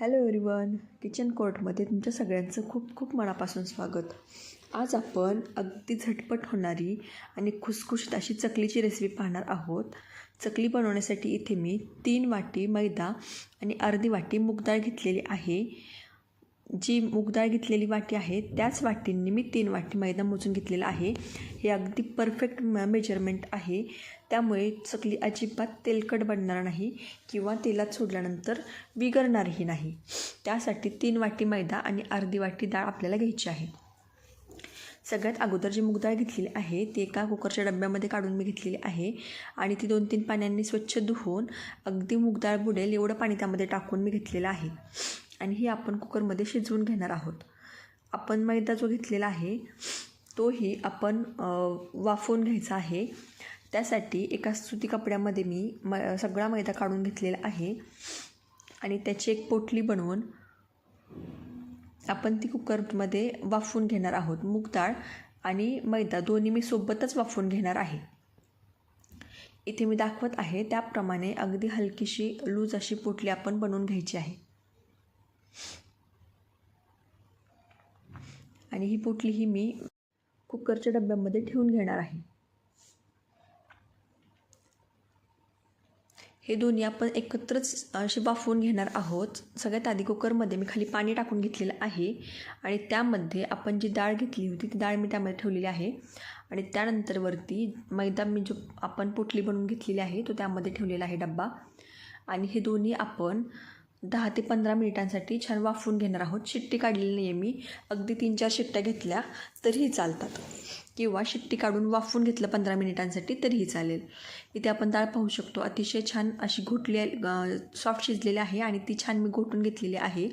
Hello everyone kitchen कोर्टमध्ये तुमच्या सगळ्यांचं खूप खूप मनापासून स्वागत. आज आपण अगदी झटपट होणारी आणि खुसखुशीत अशी चकलीची रेसिपी पाहणार आहोत. चकली बनवण्यासाठी इथे मी तीन वाटी मैदा आणि अर्धी वाटी मूगडाळ घेतलेली आहे. जी मूगडाळ घेतलेली वाटी आहे त्याच वाटींनी मी तीन वाटी मैदा मोजून घेतलेला आहे. हे अगदी परफेक्ट म मेजरमेंट आहे. त्यामुळे चकली अजिबात तेलकट बनणार नाही किंवा तेलात सोडल्यानंतर विगरणारही नाही. त्यासाठी तीन वाटी मैदा आणि अर्धी वाटी डाळ आपल्याला घ्यायची आहे. सगळ्यात अगोदर जी मूगडाळ घेतलेली आहे ती एका कुकरच्या डब्यामध्ये काढून मी घेतलेली आहे आणि ती दोन तीन पाण्यांनी स्वच्छ धुवून अगदी मूगडाळ बुडेल एवढं पाणी त्यामध्ये टाकून मी घेतलेलं आहे. आणि ही आपण कुकरमध्ये शिजवून घेणार आहोत. आपण मैदा जो घेतलेला आहे तोही आपण वाफवून घ्यायचा आहे. त्यासाठी एका सुती कपड्यामध्ये मी म सगळा मैदा काढून घेतलेला आहे. आणि त्याची एक पोटली बनवून आपण ती कुकरमध्ये वाफवून घेणार आहोत. मूग डाळ आणि मैदा दोन्ही मी सोबतच वाफवून घेणार आहे. इथे मी दाखवत आहे त्याप्रमाणे अगदी हलकीशी लूज अशी पोटली आपण बनवून घ्यायची आहे. आणि ही पोटली ही मी कुकरच्या डब्यामध्ये ठेवून घेणार आहे. हे दोन्ही आपण एकत्रच असे वाफवून घेणार आहोत. सगळ्यात आधी कुकरमध्ये मी खाली पाणी टाकून घेतलेलं आहे आणि त्यामध्ये आपण जी डाळ घेतली होती ती डाळ मी त्यामध्ये ठेवलेली आहे. आणि त्यानंतर वरती मैदा मी जो आपण पोटली बनवून घेतलेली आहे तो त्यामध्ये ठेवलेला आहे डब्बा. आणि हे दोन्ही आपण दहा ते पंधरा मिनिटांसाठी छान वाफवून घेणार आहोत. शिट्टी काढलेली नाही आहे मी. अगदी तीन चार शिट्ट्या घेतल्या तरीही चालतात. किंवा शिट्टी काढून वाफवून घेतलं पंधरा मिनिटांसाठी तरीही चालेल. इथे आपण डाळ पाहू शकतो. अतिशय छान अशी घोटली सॉफ्ट शिजलेली आहे आणि ती छान मी घोटून घेतलेली आहे.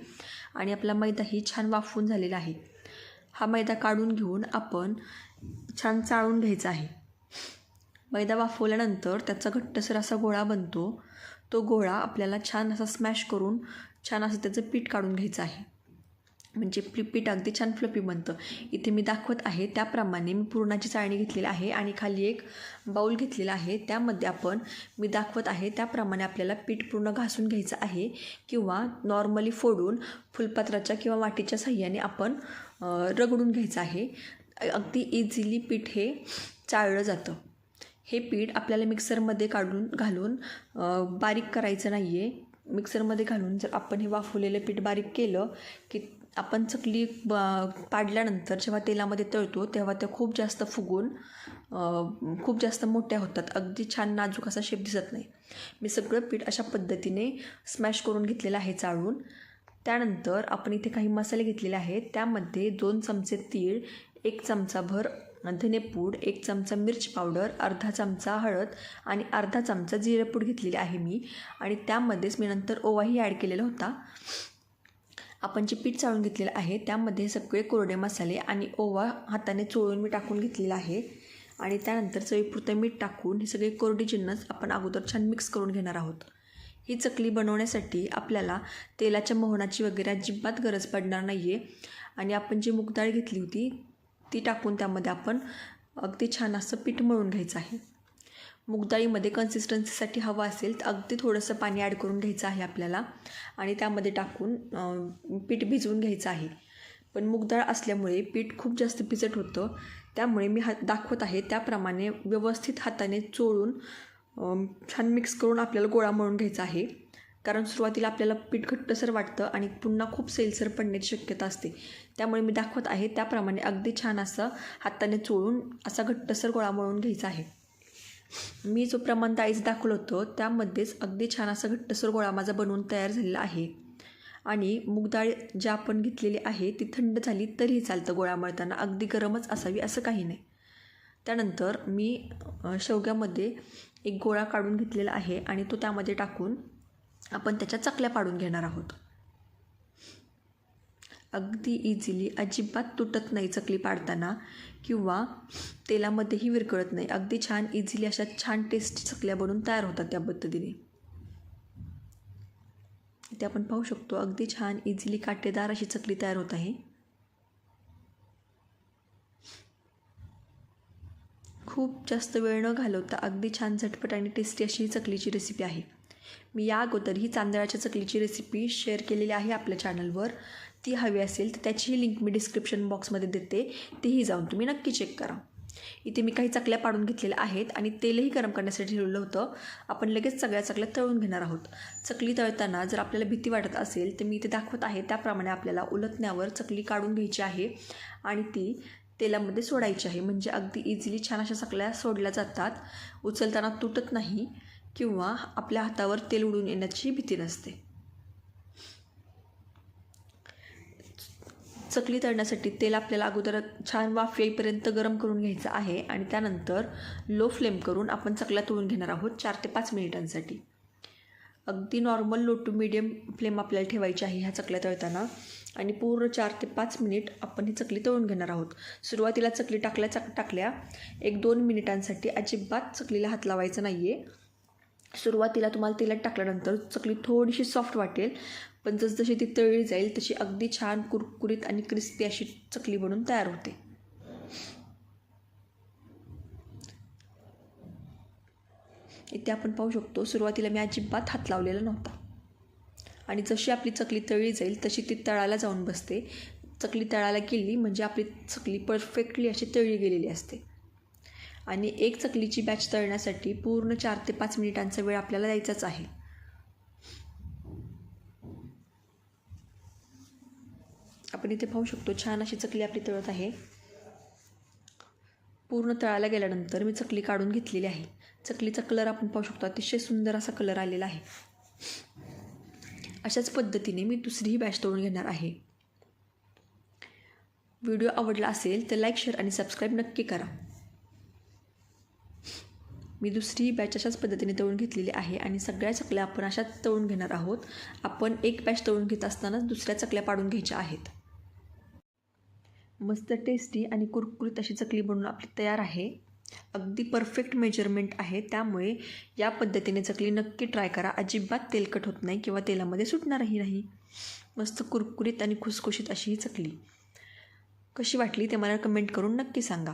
आणि आपला मैदाही छान वाफवून झालेला आहे. हा मैदा काढून घेऊन आपण छान चाळून घ्यायचा आहे. मैदा वाफवल्यानंतर त्याचा घट्टसर असा गोळा बनतो. तो गोळा आपल्याला छान असा स्मॅश करून छान असं त्याचं पीठ काढून घ्यायचं आहे. म्हणजे पीठ अगदी छान फ्लपी बनतं. इथे मी दाखवत आहे त्याप्रमाणे मी पुरणाची चाळणी घेतलेली आहे आणि खाली एक बाऊल घेतलेला आहे. त्यामध्ये आपण मी दाखवत आहे त्याप्रमाणे आपल्याला पीठ पूर्ण घासून घ्यायचं आहे किंवा नॉर्मली फोडून फुलपात्राच्या किंवा वाटीच्या साह्याने आपण रगडून घ्यायचं आहे. अगदी इझिली पीठ हे चाळलं जातं. हे पीठ आपल्याला मिक्सरमध्ये काढून घालून बारीक करायचं नाही आहे मिक्सरमध्ये घालून जर आपण हे वाफवलेलं पीठ बारीक केलं की आपण चकली ब पाडल्यानंतर जेव्हा तेलामध्ये तळतो तेव्हा त्या खूप जास्त फुगून खूप जास्त मोठ्या होतात. अगदी छान नाजूक असा शेप दिसत नाही. मी सगळं पीठ अशा पद्धतीने स्मॅश करून घेतलेलं आहे चाळून. त्यानंतर आपण इथे काही मसाले घेतलेले आहेत. त्यामध्ये दोन चमचे तीळ एक चमचाभर धनेपूड एक चमचा मिरची पावडर अर्धा चमचा हळद आणि अर्धा चमचा जिरेपूड घेतलेली आहे मी. आणि त्यामध्येच मी नंतर ओवाही ॲड केलेला होता. आपण जे पीठ चाळून घेतलेलं आहे त्यामध्ये सगळे कोरडे मसाले आणि ओवा हाताने चोळून मी टाकून घेतलेला आहे. आणि त्यानंतर चवीपुरतं मीठ टाकून हे सगळे कोरडी जिन्नस आपण अगोदर छान मिक्स करून घेणार आहोत. ही चकली बनवण्यासाठी आपल्याला तेलाच्या मोहनाची वगैरे अजिबात गरज पडणार नाही आहे आणि आपण जी मूगडाळ घेतली होती ती टाकून त्यामध्ये आपण अगदी छान असं पीठ मळून घ्यायचं आहे. मूगडाळीमध्ये कन्सिस्टन्सीसाठी हवं असेल तर अगदी थोडंसं पाणी ॲड करून घ्यायचं आहे आपल्याला. आणि त्यामध्ये टाकून पीठ भिजवून घ्यायचं आहे. पण मूगडाळ असल्यामुळे पीठ खूप जास्त भिजत होतं. त्यामुळे मी हात दाखवत आहे त्याप्रमाणे व्यवस्थित हाताने चोळून छान मिक्स करून आपल्याला गोळा मळून घ्यायचा आहे. कारण सुरुवातीला आपल्याला पीठ घट्टसर वाटतं आणि पुन्हा खूप सेलसर पडण्याची शक्यता असते. त्यामुळे मी दाखवत आहे त्याप्रमाणे अगदी छान असं हाताने चोळून असा घट्टसर गोळा मळून घ्यायचा आहे. मी जो प्रमाण डाळीचं दाखवलं होतं त्यामध्येच अगदी छान असा घट्टसर गोळा माझा बनवून तयार झालेला आहे. आणि मूगडाळ ज्या आपण घेतलेली आहे ती थंड झाली तरीही चालतं गोळा मळताना अगदी गरमच असावी असं काही नाही. त्यानंतर मी शेवग्यामध्ये एक गोळा काढून घेतलेला आहे आणि तो त्यामध्ये टाकून आपण त्याच्या चकल्या पाडून घेणार आहोत. अगदी इझिली अजिबात तुटत नाही चकली पाडताना किंवा तेलामध्येही विरकळत नाही. अगदी छान इझिली अशा छान टेस्टी चकल्या बनवून तयार होतात त्या पद्धतीने. ते आपण पाहू शकतो अगदी छान इझिली काटेदार अशी चकली तयार होत आहे. खूप जास्त वेळ न घालवता अगदी छान झटपट आणि टेस्टी अशी ही चकलीची रेसिपी आहे. मी या अगोदर ही तांदळाच्या चकलीची रेसिपी शेअर केलेली आहे आपल्या चॅनलवर ती हवी असेल तर त्याचीही लिंक मी डिस्क्रिप्शन बॉक्समध्ये देते. तीही जाऊन तुम्ही नक्की चेक करा. इथे मी काही चकल्या पाडून घेतलेल्या आहेत आणि तेलही गरम करण्यासाठी ठेवलेलं होतं. आपण लगेच सगळ्या चकल्या तळून घेणार आहोत. चकली तळताना जर आपल्याला भीती वाटत असेल तर मी इथे दाखवत आहे. त्याप्रमाणे आपल्याला उलटण्यावर चकली काढून घ्यायची आहे आणि ती तेलामध्ये सोडायची आहे. म्हणजे अगदी इझिली छान अशा चकल्या सोडल्या जातात. उचलताना तुटत नाही. किंवा आपल्या हातावर तेल उडून येण्याची भीती नसते. चकली तळण्यासाठी तेल आपल्याला अगोदर छान वाफ येईपर्यंत गरम करून घ्यायचं आहे आणि त्यानंतर लो फ्लेम करून आपण चकल्या तळून घेणार आहोत चार ते पाच मिनिटांसाठी. अगदी normal low to medium flame आपल्याला ठेवायची आहे ह्या चकल्या तळताना. आणि पूर्ण चार ते पाच मिनिट आपण ही चकली तळून घेणार आहोत. सुरुवातीला चकली टाकल्या चक टाकल्या एक दोन मिनिटांसाठी अजिबात चकलीला हात लावायचा नाही आहे सुरुवातीला तुम्हाला तेलात टाकल्यानंतर चकली थोडीशी सॉफ्ट वाटेल. पण जसजशी ती तळली जाईल तशी अगदी छान कुरकुरीत आणि क्रिस्पी अशी चकली बनून तयार होते. इथे आपण पाहू शकतो सुरुवातीला मी अजिबात हात लावलेला नव्हता. आणि जशी आपली चकली तळली जाईल तशी ती तळाला जाऊन बसते. चकली तळाला गेली म्हणजे आपली चकली परफेक्टली अशी तळली गेलेली असते. आणि एक चकलीची बॅच तळण्यासाठी पूर्ण चार ते पाच मिनिटांचा वेळ आपल्याला द्यायचाच आहे. आपण इथे पाहू शकतो छान अशी चकली आपली तळत आहे. पूर्ण तळायला गेल्यानंतर मी चकली काढून घेतलेली आहे. चकलीचा कलर आपण पाहू शकतो अतिशय सुंदर असा कलर आलेला आहे. अशाच पद्धतीने मी दुसरीही बॅच तळून घेणार आहे. व्हिडिओ आवडला असेल तर लाईक शेअर आणि सबस्क्राईब नक्की करा. मी दुसरी बॅच अशाच पद्धतीने तळून घेतलेली आहे आणि सगळ्या चकल्या आपण अशाच तळून घेणार आहोत. आपण एक बॅच तळून घेत असतानाच दुसऱ्या चकल्या पाडून घ्यायच्या आहेत. मस्त टेस्टी आणि कुरकुरीत अशी चकली बनवून आपली तयार आहे. अगदी परफेक्ट मेजरमेंट आहे. त्यामुळे या पद्धतीने चकली नक्की ट्राय करा. अजिबात तेलकट होत नाही किंवा तेलामध्ये सुटणारही नाही. मस्त कुरकुरीत आणि खुसखुशीत अशी ही चकली. कशी वाटली ते मला कमेंट करून नक्की सांगा.